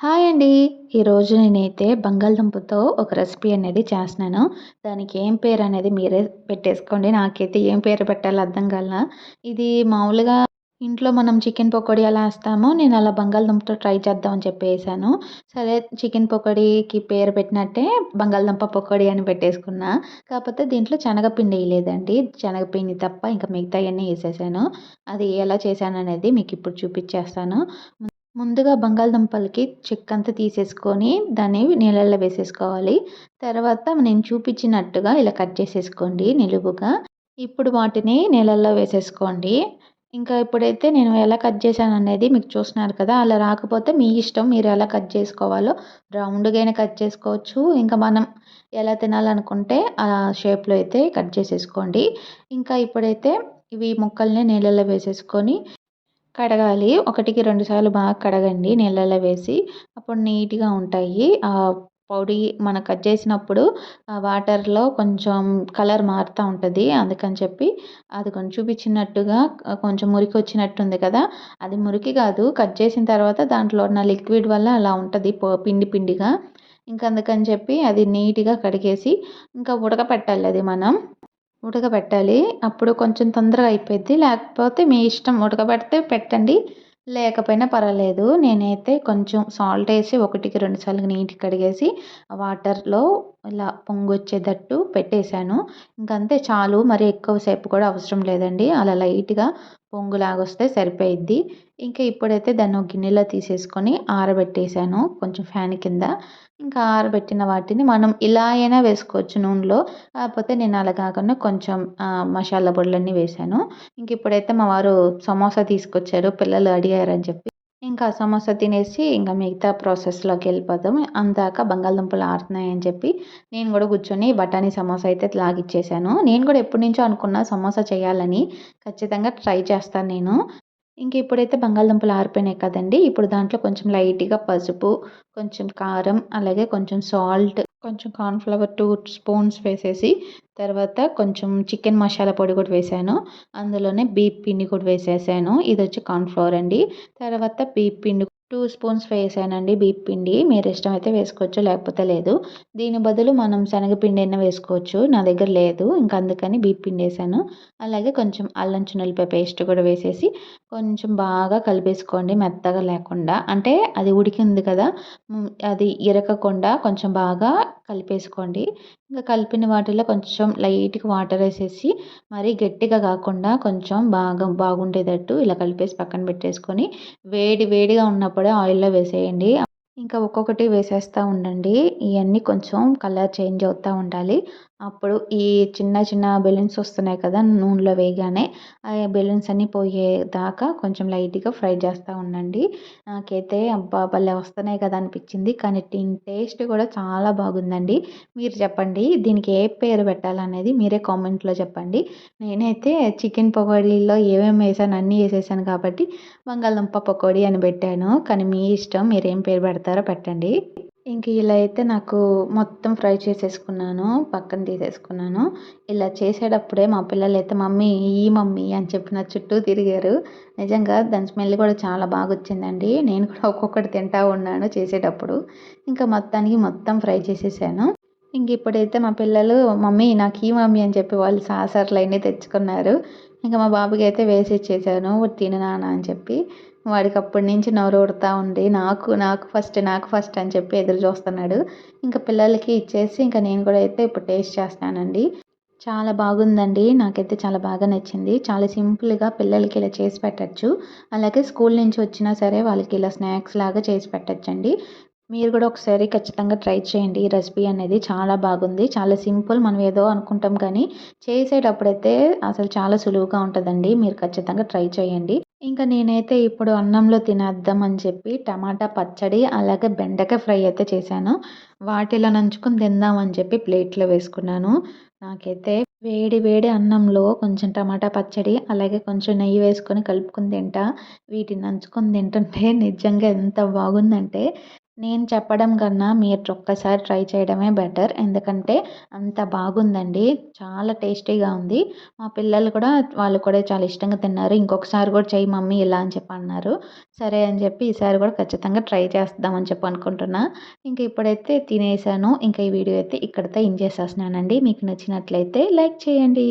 Hi అండి. ఈరోజు నేనైతే బంగాళదుంపతో ఒక రెసిపీ అనేది చేస్తున్నాను. దానికి ఏం పేరు అనేది మీరే పెట్టేసుకోండి. నాకైతే ఏం పేరు పెట్టాలో అర్థం కాల ఇది మామూలుగా ఇంట్లో మనం చికెన్ పకోడీ ఎలా వేస్తామో నేను అలా బంగాళదుంపతో ట్రై చేద్దాం అని సరే చికెన్ పకోడీకి పేరు పెట్టినట్టే బంగాళదుంప పకోడీ అని పెట్టేసుకున్నా. కాకపోతే దీంట్లో శనగపిండి వేయలేదండి శనగపిండి తప్ప ఇంకా మిగతాయన్నీ వేసేసాను అది ఎలా చేశాననేది మీకు ఇప్పుడు చూపించేస్తాను ముందుగా బంగాళదుంపలకి చెక్కంతా తీసేసుకొని దాన్ని నీళ్ళల్లో వేసేసుకోవాలి. తర్వాత నేను చూపించినట్టుగా ఇలా కట్ చేసేసుకోండి నిలువుగా. ఇప్పుడు వాటిని నీళ్ళల్లో వేసేసుకోండి. ఇంకా ఇప్పుడైతే నేను ఎలా కట్ చేశాను అనేది మీకు చూస్తున్నారు కదా అలా రాకపోతే మీ ఇష్టం మీరు ఎలా కట్ చేసుకోవాలో రౌండ్గా అయినా కట్ చేసుకోవచ్చు. ఇంకా మనం ఎలా తినాలనుకుంటే ఆ షేప్లో అయితే కట్ చేసేసుకోండి. ఇంకా ఇప్పుడైతే ఇవి ముక్కల్ని నీళ్ళల్లో వేసేసుకొని కడగాలి. ఒకటికి రెండు సార్లు బాగా కడగండి నీళ్ళల్లో వేసి. అప్పుడు నీట్గా ఉంటాయి. పొడి మనం కట్ చేసినప్పుడు వాటర్లో కొంచెం కలర్ మారుతూ ఉంటుంది. అందుకని చెప్పి అది కొంచెం చూపించినట్టుగా కొంచెం మురికి వచ్చినట్టుంది కదా. అది మురికి కాదు. కట్ చేసిన తర్వాత దాంట్లో ఉన్న లిక్విడ్ వల్ల అలా ఉంటుంది. పిండి పిండిగా. ఇంకా అందుకని చెప్పి అది నీట్గా కడిగేసి ఇంకా ఉడకపెట్టాలి అది మనం. ఉడకబెట్టాలి. అప్పుడు కొంచెం తొందరగా అయిపోద్ది లేకపోతే మీ ఇష్టం ఉడకబెడితే పెట్టండి. లేకపోయినా పర్వాలేదు. నేనైతే కొంచెం సాల్ట్ వేసి ఒకటికి రెండు సార్లు నీట్గా కడిగేసి వాటర్లో ఇలా పొంగొచ్చేటట్టు పెట్టేశాను. ఇంకంతే చాలు మరి ఎక్కువసేపు కూడా అవసరం లేదండి. అలా లైట్గా పొంగులాగా వస్తే సరిపోయిద్ది. ఇంకా ఇప్పుడైతే దాన్ని గిన్నెలో తీసేసుకొని ఆరబెట్టేసాను కొంచెం ఫ్యాన్ కింద. ఇంకా ఆరబెట్టిన వాటిని మనం ఇలా అయినా వేసుకోవచ్చు నూనెలో. కాకపోతే నేను అలా కాకుండా కొంచెం మసాలా పొడులన్నీ వేసాను ఇంక ఇప్పుడైతే మా వారు సమోసా తీసుకొచ్చారు పిల్లలు అడిగారని చెప్పి. ఇంకా సమోసా తినేసి ఇంకా మిగతా ప్రాసెస్లోకి వెళ్ళిపోతాం అందాక బంగాళదుంపలు ఆరుతున్నాయని చెప్పి నేను కూడా కూర్చొని బఠానీ సమోసా అయితే లాగిచ్చేసాను. నేను కూడా ఎప్పటి నుంచో అనుకున్నా సమోసా చేయాలని. ఖచ్చితంగా ట్రై చేస్తాను నేను. ఇంక ఇప్పుడైతే బంగాళదుంపలు ఆరిపోయినాయి కదండి. ఇప్పుడు దాంట్లో కొంచెం లైట్గా పసుపు కొంచెం కారం అలాగే కొంచెం సాల్ట్ కొంచెం కార్న్ఫ్లవర్ టూ స్పూన్స్ వేసేసి తర్వాత కొంచెం చికెన్ మసాలా పొడి కూడా వేసాను. అందులోనే బీప్ పిండి కూడా వేసేసాను. ఇది వచ్చి కార్న్ఫ్లవర్ అండి. తర్వాత బీప్ పిండి టూ స్పూన్స్ వేసానండి బీప్ పిండి. మీరు ఇష్టమైతే వేసుకోవచ్చు లేకపోతే లేదు. దీని బదులు మనం శనగపిండి అయినా వేసుకోవచ్చు. నా దగ్గర లేదు ఇంకా అందుకని బీప్ పిండి వేసాను. అలాగే కొంచెం అల్లం చున్నెలపాయ పేస్ట్ కూడా వేసేసి కొంచెం బాగా కలిపేసుకోండి మెత్తగా లేకుండా. అంటే అది ఉడికింది కదా అది ఇరకకుండా కొంచెం బాగా కలిపేసుకోండి. ఇంకా కలిపిన వాటిలో కొంచెం లైట్గా వాటర్ వేసేసి మరీ గట్టిగా కాకుండా కొంచెం బాగా బాగుండేటట్టు ఇలా కలిపేసి పక్కన పెట్టేసుకొని వేడి వేడిగా ఉన్నప్పుడే ఆయిల్లో వేసేయండి. ఇంకా ఒక్కొక్కటి వేసేస్తూ ఉండండి. ఇవన్నీ కొంచెం కలర్ చేంజ్ అవుతూ ఉండాలి. అప్పుడు ఈ చిన్న చిన్న బెలూన్స్ వస్తున్నాయి కదా నూనెలో వేయగానే ఆ బెలూన్స్ అన్నీ పోయేదాకా కొంచెం లైట్గా ఫ్రై చేస్తూ ఉండండి. నాకైతే అబ్బా భలే వస్తున్నాయి కదా అనిపించింది. కానీ టేస్ట్ కూడా చాలా బాగుందండి. మీరు చెప్పండి దీనికి ఏ పేరు పెట్టాలనేది మీరే కామెంట్లో చెప్పండి. నేనైతే చికెన్ పకోడీలో ఏమేమి వేసాను అన్నీ వేసేసాను కాబట్టి బంగాళదుంప పకోడీ అని పెట్టాను. కానీ మీ ఇష్టం మీరేం పేరు పెడతారు పెట్టండి. ఇంక ఇలా అయితే నాకు మొత్తం ఫ్రై చేసేసుకున్నాను పక్కన తీసేసుకున్నాను. ఇలా చేసేటప్పుడే మా పిల్లలు అయితే మమ్మీ ఈ మమ్మీ అని చెప్పి నా చుట్టూ తిరిగారు. నిజంగా దాని స్మెల్ కూడా చాలా బాగా వచ్చిందండి. నేను కూడా ఒక్కొక్కటి తింటా ఉన్నాను చేసేటప్పుడు. ఇంకా మొత్తానికి మొత్తం ఫ్రై చేసేసాను. ఇంక ఇప్పుడైతే మా పిల్లలు మమ్మీ నాకు ఈ మమ్మీ అని చెప్పి వాళ్ళు సాసర్లు అన్నీ తెచ్చుకున్నారు. ఇంకా మా బాబుకి అయితే వేసి ఇచ్చేసాను తిను నాన్న అని చెప్పి. వాడికి అప్పటి నుంచి నోరు ఉండి నాకు నాకు ఫస్ట్ నాకు ఫస్ట్ అని చెప్పి ఎదురు చూస్తున్నాడు. ఇంకా పిల్లలకి ఇచ్చేసి ఇంకా నేను కూడా అయితే ఇప్పుడు టేస్ట్ చేస్తానండి చాలా బాగుందండి. నాకైతే చాలా బాగా నచ్చింది. చాలా సింపుల్గా పిల్లలకి ఇలా చేసి పెట్టచ్చు. అలాగే స్కూల్ నుంచి వచ్చినా సరే వాళ్ళకి ఇలా స్నాక్స్ లాగా చేసి పెట్టచ్చండి. మీరు కూడా ఒకసారి ఖచ్చితంగా ట్రై చేయండి. ఈ రెసిపీ అనేది చాలా బాగుంది. చాలా సింపుల్ మనం ఏదో అనుకుంటాం కానీ చేసేటప్పుడైతే అసలు చాలా సులువుగా ఉంటుందండి. మీరు ఖచ్చితంగా ట్రై చేయండి. ఇంకా నేనైతే ఇప్పుడు అన్నంలో తినేద్దాం అని చెప్పి టమాటా పచ్చడి అలాగే బెండకాయ ఫ్రై అయితే చేశాను. వాటిలో నంచుకొని తిందామని అని చెప్పి ప్లేట్లో వేసుకున్నాను. నాకైతే వేడి వేడి అన్నంలో కొంచెం టమాటా పచ్చడి అలాగే కొంచెం నెయ్యి వేసుకొని కలుపుకొని తింటా. వీటిని నంచుకొని తింటుంటే నిజంగా ఎంత బాగుందంటే నేను చెప్పడం కన్నా మీరు ఒక్కసారి ట్రై చేయడమే బెటర్. ఎందుకంటే అంత బాగుందండి. చాలా టేస్టీగా ఉంది. మా పిల్లలు కూడా వాళ్ళు కూడా చాలా ఇష్టంగా తిన్నారు. ఇంకొకసారి కూడా చెయ్యి మమ్మీ ఇలా అని చెప్పి అన్నారు. సరే అని చెప్పి ఈసారి కూడా ఖచ్చితంగా ట్రై చేద్దామని చెప్పి అనుకుంటున్నా. ఇంక ఇప్పుడైతే తినేసాను. ఇంకా ఈ వీడియో అయితే ఇక్కడితో ఇన్ చేసేస్తున్నానండి. మీకు నచ్చినట్లయితే లైక్ చేయండి.